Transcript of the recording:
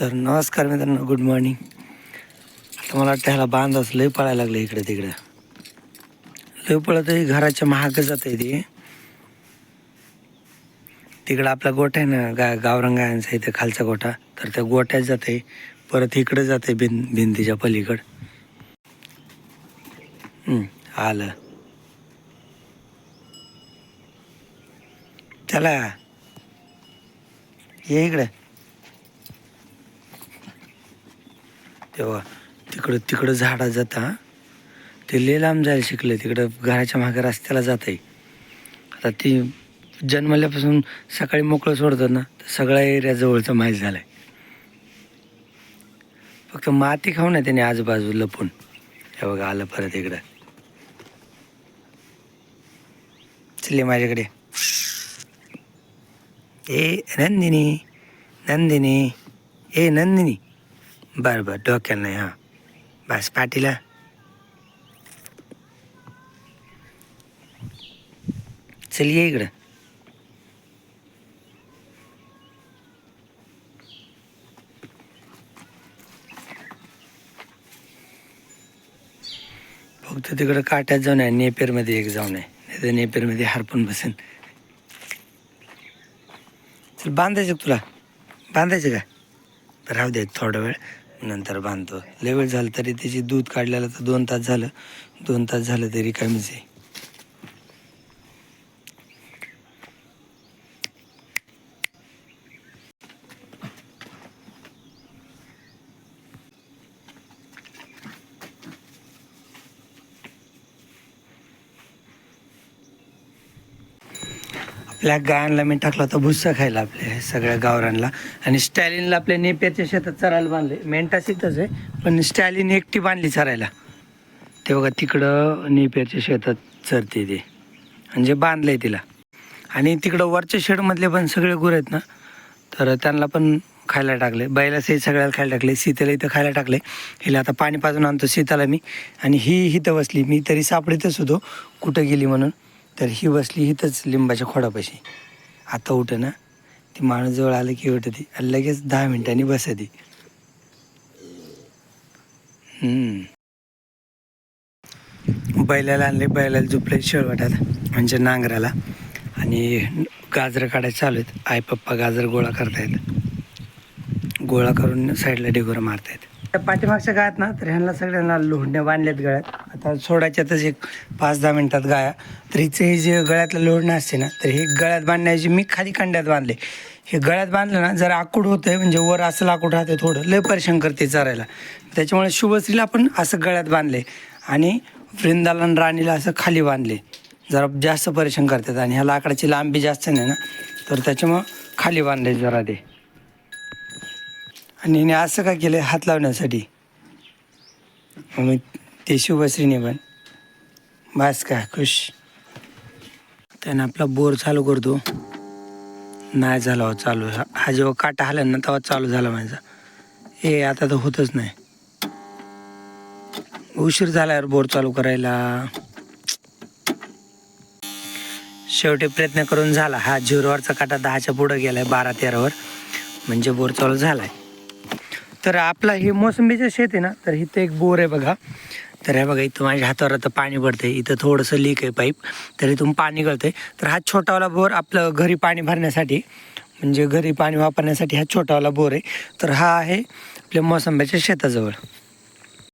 तर नमस्कार मित्रांनो गुड मॉर्निंग आता मला वाटतं ह्याला बांधाच लय पळायला लागलं इकडे तिकडे. लय पळत आहे घराच्या महाग जात आहे ते. तिकडं आपला गोठा आहे ना गा गावरंगायांचा इथे खालचा गोठा तर त्या गोट्यात आहे परत इकडे जाते भिं भिंतीच्या पलीकडं. आलं. चला. ये इकडं. तेव्हा तिकडं तिकडं झाडा जाता ते लय लांब जायला शिकलं. तिकडं घराच्या मागे रस्त्याला जात आहे आता ती जन्मल्यापासून सकाळी मोकळं सोडतात ना तर सगळा एरिया जवळचा माहीत आहे फक्त माती खाऊ ना त्याने आजूबाजू लपून. हे बघा आलं परत इकडं. चले माझ्याकडे. ए नंदिनी नंदिनी. ए नंदिनी. बरं बरं. डोक्याला नाही हां. बस पाटीला चल ये इकडं. फक्त तिकडं काट्यात जाऊन आहे नेपेरमध्ये एक जाऊन आहे. नाही तर नेपेरमध्ये हरपून बसेन. चल बांधायचं तुला? बांधायचं का? राहू दे थोडा वेळ. नंतर बांधतो. लय वेळ झालं तरी त्याची दूध काढलेलं तर दोन तास झालं. दोन तास झालं तरी कमीच आहे. आपल्या गायांना मी टाकला होता भुस्सा खायला आपल्या सगळ्या गावरांना आणि स्टॅलिनला आपल्या नेप्याच्या शेतात चरायला बांधले. मेंटा तिथंच आहे पण स्टॅलिन एकटी बांधली चरायला. ते बघा तिकडं नेप्याच्या शेतात चरते ते. म्हणजे आहे तिला. आणि तिकडं वरच्या शेडमधले पण सगळे गुर आहेत ना तर त्यांना पण खायला टाकले. बैलासही सगळ्याला खायला टाकले. सीतेला इथं खायला टाकले. हिला आता पाणी पाजून आणतो सीताला मी. आणि ही इथं बसली. मी तरी सापडीतच होतो. कुठं गेली म्हणून. तर ही बसली इथंच लिंबाच्या खोडापाशी. आता उठ ना ती माणूस जवळ आलं की उठते. आणि लगेच दहा मिनिटांनी बसती. बैलाला आणले बैलाला झुपले शेळवाट्यात म्हणजे नांगराला. आणि गाजरं काढायला चालू आहेत. आई पप्पा गाजर गोळा करतायत. गोळा करून साईडला डिगोरं मारतायत. त्या पाठीमागच्या गायात ना तर ह्यांना सगळ्यांना लोहण्या बांधल्यात गळ्यात. आता सोडायच्यातच एक पाच दहा मिनिटात गाया. तर हिचं हे जे गळ्यातलं लोहणं असते ना तर हे गळ्यात बांधण्याची मी खाली खंड्यात बांधले. हे गळ्यात बांधलं ना जर आकूड होतं आहे म्हणजे वर असं लाकूड राहते थोडं. लय परेशान करते चरायला. त्याच्यामुळे शुभश्रीला पण असं गळ्यात बांधले आणि वृंदाला आणि राणीला असं खाली बांधले. जरा जास्त परेशान करतात आणि ह्या लाकडाची लांबी जास्त नाही ना तर त्याच्यामुळं खाली बांधले जरा ते. आणि हिने असं का केलं हात लावण्यासाठी? मग ते शुभश्रीने पण. बास का खुश. त्यानं आपला बोर चालू करतो. नाही झाला हो चालू. हा हा जेव्हा काटा आला ना तेव्हा चालू झाला माझा. ए आता तर होतच नाही. उशीर झाला यार बोर चालू करायला. शेवटी प्रयत्न करून झाला. हा झिरोवरचा काटा दहाच्या पुढं गेलाय बारा तेरावर. म्हणजे बोर चालू झालाय. तर आपला हे मोसंबीचं शेत आहे ना तर इथं एक बोर आहे बघा. तर हे बघा इथं माझ्या हातावर आता पाणी पडतंय. इथं थोडंसं लीक आहे पाईप तर इथून पाणी गळतंय. तर हा छोटावाला बोर आपलं घरी पाणी भरण्यासाठी म्हणजे घरी पाणी वापरण्यासाठी हा छोटावाला बोर आहे. तर हा आहे आपल्या मोसंब्याच्या शेताजवळ.